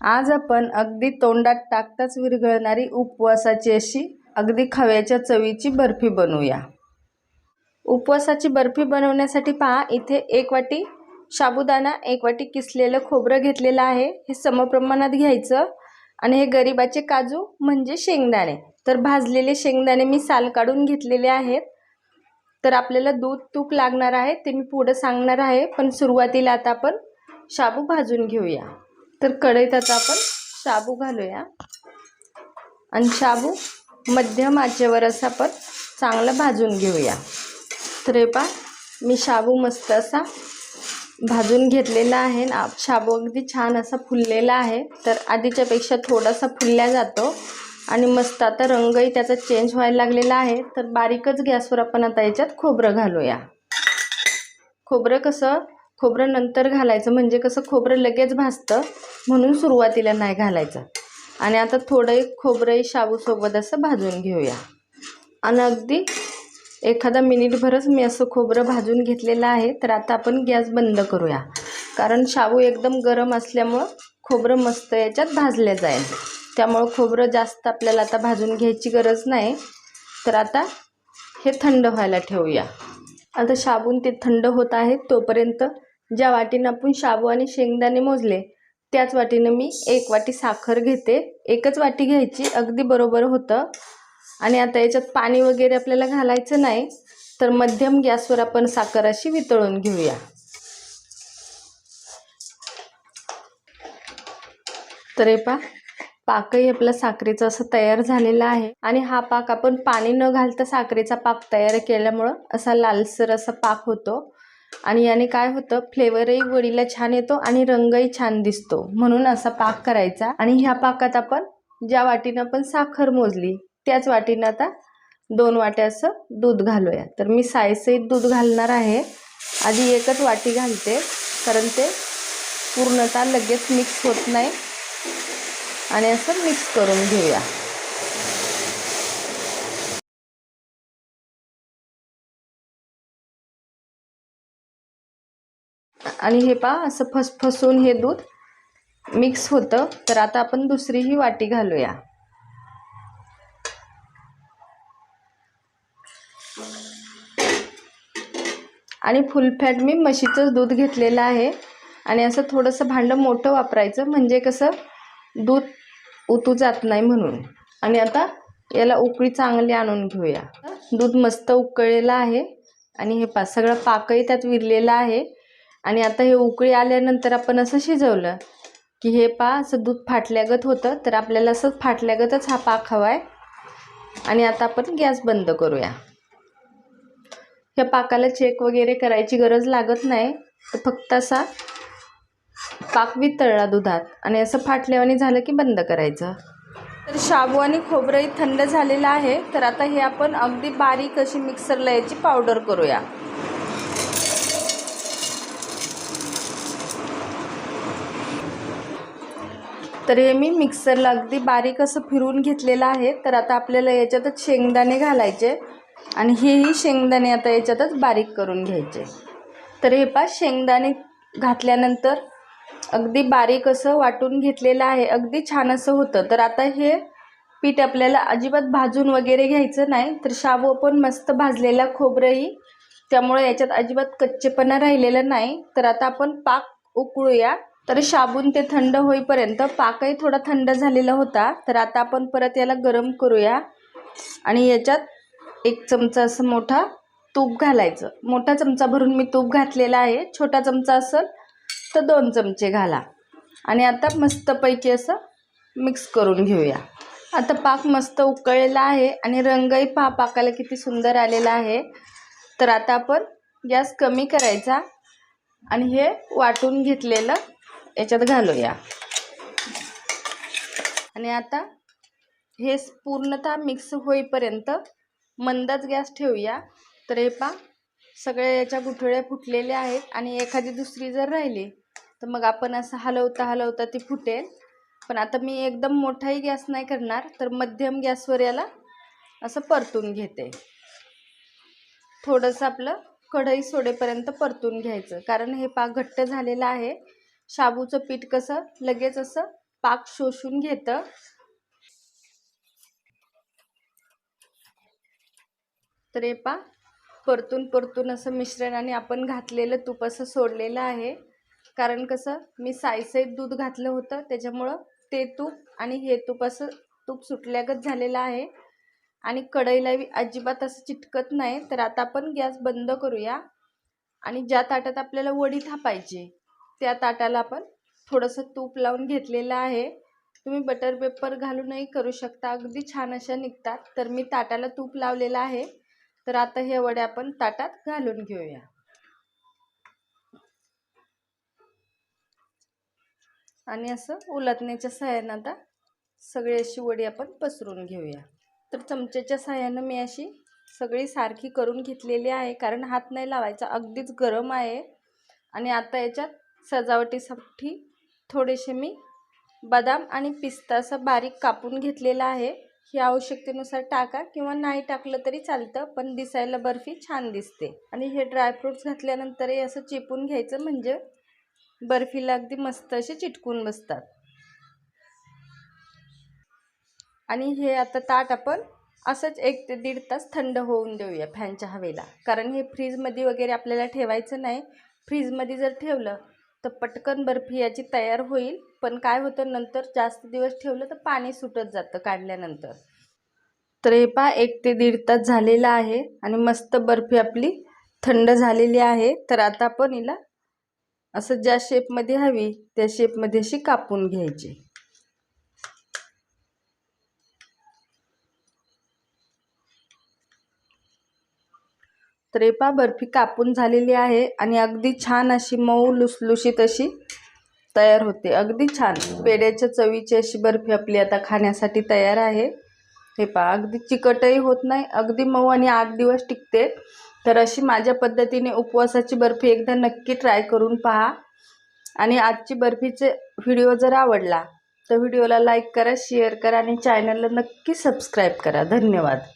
आज आपण अगदी तोंडात टाकताच विरघळणारी उपवासाची अशी अगदी खव्याच्या चवीची बर्फी बनवूया. उपवासाची बर्फी बनवण्यासाठी पहा इथे एक वाटी साबुदाणा एक वाटी किसलेलं खोबरं घेतलेलं आहे. हे समप्रमाणात घ्यायचं आणि हे गरिबाचे काजू म्हणजे शेंगदाणे. तर भाजलेले शेंगदाणे मी साल काढून घेतलेले आहेत. तर आपल्याला दूध तूप लागणार आहे ते मी पुढं सांगणार आहे. पण सुरुवातीला आता आपण शाबू भाजून घेऊया. तर कढईत आता आपण शाबू घालूया. आणि शाबू मध्यम आचेवर असं आपण चांगलं भाजून घेऊया. तर हे पा मी शाबू मस्त असा भाजून घेतलेला आहे ना शाबू अगदी छान असा फुललेला आहे. तर आधीच्यापेक्षा थोडासा फुलल्या जातो आणि मस्त आता रंगही त्याचा चेंज व्हायला लागलेला आहे. तर बारीकच गॅसवर आपण आता याच्यात खोबरं घालूया. खोबरं कसं खोबरं नंतर घालायचं. म्हणजे कसं खोबरं लगेच भाजतं म्हणून सुरुवातीला नाही घालायचं. आणि आता थोडं खोबरंही शाबूसोबत असं भाजून घेऊया. आणि अगदी एखादा मिनिटभरच मी असं खोबरं भाजून घेतलेलं आहे तर आता आपण गॅस बंद करूया. कारण शाबू एकदम गरम असल्यामुळं खोबरं मस्त याच्यात भाजले जाईल. त्यामुळं खोबरं जास्त आपल्याला आता भाजून घ्यायची गरज नाही. तर आता हे थंड व्हायला ठेवूया. आता शाबून ते थंड होत आहे तोपर्यंत ज्या वाटीनं आपण शाबू आणि शेंगदाणे मोजले त्याच वाटीनं मी एक वाटी साखर घेते. एकच वाटी घ्यायची अगदी बरोबर होतं. आणि आता याच्यात पाणी वगैरे आपल्याला घालायचं नाही तर मध्यम गॅसवर आपण साखर अशी वितळून घेऊया. तर हे पा पाकही आपला साखरेचा असं तयार झालेला आहे. आणि हा पाक आपण पाणी न घालता साखरेचा पाक तयार केल्यामुळं असा लालसर असा पाक होतो. आणि याने काय होतं? फ्लेवरही वडीला छान येतो आणि रंगही छान दिसतो. म्हणून असा पाक करायचा. आणि ह्या पाकात आपण ज्या वाटीनं आपण साखर मोजली त्याच वाटीनं आता दोन वाट्या असं दूध घालूया. तर मी सायसहित दूध घालणार आहे. आधी एकच वाटी घालते कारण ते पूर्णतः लगेच मिक्स होत नाही. आणि असं मिक्स करून घेऊया. आणि हे पा असं फसफसून हे दूध मिक्स होतं. तर आता आपण दुसरीही वाटी घालूया. आणि फुल फॅट मी म्हशीचंच दूध घेतलेलं आहे. आणि असं थोडंसं भांडं मोठं वापरायचं म्हणजे कसं दूध उतू जात नाही म्हणून. आणि आता याला उकळी चांगली आणून घेऊया. दूध मस्त उकळलेलं आहे. आणि हे पा सगळं पाकही त्यात विरलेलं आहे. आणि आता हे उकळी आल्यानंतर आपण असं शिजवलं की हे पा असं दूध फाटल्यागत होतं तर आपल्याला असं फाटल्यागतच हा पाक हवा आहे. आणि आता आपण गॅस बंद करूया. ह्या पाकाला चेक वगैरे करायची गरज लागत नाही तर फक्त असा पाक वितळला दुधात आणि असं फाटल्यावानी झालं की बंद करायचं. तर शाबू आणि खोबरंही थंड झालेलं आहे तर आता हे आपण अगदी बारीक अशी मिक्सरला याची पावडर करूया. तर हे मी मिक्सरला अगदी बारीक असं फिरवून घेतलेलं आहे. तर आता आपल्याला याच्यातच शेंगदाणे घालायचे आणि हेही शेंगदाणे आता याच्यातच बारीक करून घ्यायचे. तर हे पा शेंगदाणे घातल्यानंतर अगदी बारीक असं वाटून घेतलेलं आहे. अगदी छान असं होतं. तर आता हे पीठ आपल्याला अजिबात भाजून वगैरे घ्यायचं नाही. तर शाबू पण मस्त भाजलेला खोबरंही. त्यामुळे याच्यात अजिबात कच्चेपणा राहिलेला नाही. तर आता आपण पाक उकळूया. तर शाबून ते थंड होईपर्यंत पाकही थोडा थंड झालेला होता. तर आता आपण परत याला गरम करूया. आणि याच्यात एक चमचा असं मोठा तूप घालायचं. मोठा चमचा भरून मी तूप घातलेला आहे. छोटा चमचा असेल तर दोन चमचे घाला. आणि आता मस्तपैकी असं मिक्स करून घेऊया. आता पाक मस्त उकळलेला आहे आणि रंगही पहा पाकाला किती सुंदर आलेला आहे. तर आता आपण गॅस कमी करायचा आणि हे वाटून घेतलेलं याच्यात घालूया. आणि आता हे पूर्णतः मिक्स होईपर्यंत मंदच गॅस ठेवूया. तर हे पा सगळ्या याच्या गुठळ्या फुटलेल्या आहेत आणि एखादी दुसरी जर राहिली तर मग आपण असं हलवता हलवता ती फुटेल. पण आता मी एकदम मोठाही गॅस नाही करणार तर मध्यम गॅसवर याला असं परतून घेते. थोडंसं आपलं कढई सोडेपर्यंत परतून घ्यायचं. कारण हे पाक घट्ट झालेलं आहे. शाबूचं पीठ कसं लगेच असं पाक शोषून घेतं. तर हे पा परतून परतून असं मिश्रणाने आपण घातलेलं तूप असं सोडलेलं आहे. कारण कसं मी साईसाईत दूध घातलं होतं त्याच्यामुळं ते तूप आणि हे तूप असं तूप सुटल्यागत झालेलं आहे. आणि कढईला अजिबात असं चिटकत नाही. तर आता आपण गॅस बंद करूया. आणि ज्या ताटात आपल्याला वडी थापायची त्या ताटाला आपण थोडंसं तूप लावून घेतलेलं आहे. तुम्ही बटर पेपर घालूनही करू शकता. अगदी छान अशा निघतात. तर मी ताटाला तूप लावलेलं आहे. तर आता हे वडे आपण ताटात घालून घेऊया. आणि असं उलटण्याच्या सहाय्यानं आता सगळी अशी वडी आपण पसरून घेऊया. तर चमच्याच्या सहाय्यानं मी अशी सगळी सारखी करून घेतलेली आहे. कारण हात नाही लावायचा. अगदीच गरम आहे. आणि आता याच्यात सजावटीसाठी थोडेसे मी बदाम आणि पिस्ता असं बारीक कापून घेतलेला आहे. ही आवश्यकतेनुसार टाका किंवा नाही टाकलं तरी चालतं पण दिसायला बर्फी छान दिसते. आणि हे ड्रायफ्रूट्स घातल्यानंतरही असं चिपून घ्यायचं म्हणजे बर्फीला अगदी मस्त असे चिटकून बसतात. आणि हे आता ताट आपण असंच एक ते दीड तास थंड होऊन देऊया फॅनच्या हवेला. कारण हे फ्रीजमध्ये वगैरे आपल्याला ठेवायचं नाही. फ्रीजमध्ये जर ठेवलं तर पटकन बर्फी याची तयार होईल. पण काय होतं नंतर जास्त दिवस ठेवलं तर पाणी सुटत जातं काढल्यानंतर. तर हे पहा एक ते दीड तास झालेला आहे आणि मस्त बर्फी आपली थंड झालेली आहे. तर आता आपण हिला असं ज्या शेपमध्ये हवी त्या शेपमध्ये अशी कापून घ्यायची. तर हे पहा बर्फी कापून झालेली आहे आणि अगदी छान अशी मऊ लुसलुशीत अशी तयार होते. अगदी छान. पेड्याच्या चवीची अशी बर्फी आपली आता खाण्यासाठी तयार आहे. हे पहा अगदी चिकटही होत नाही अगदी मऊ आणि आठ दिवस टिकते. तर अशी माझ्या पद्धतीने उपवासाची बर्फी एकदा नक्की ट्राय करून पहा. आणि आजची बर्फीचे व्हिडिओ जर आवडला तर व्हिडिओला लाईक करा शेअर करा आणि चॅनलला नक्की सबस्क्राईब करा. धन्यवाद.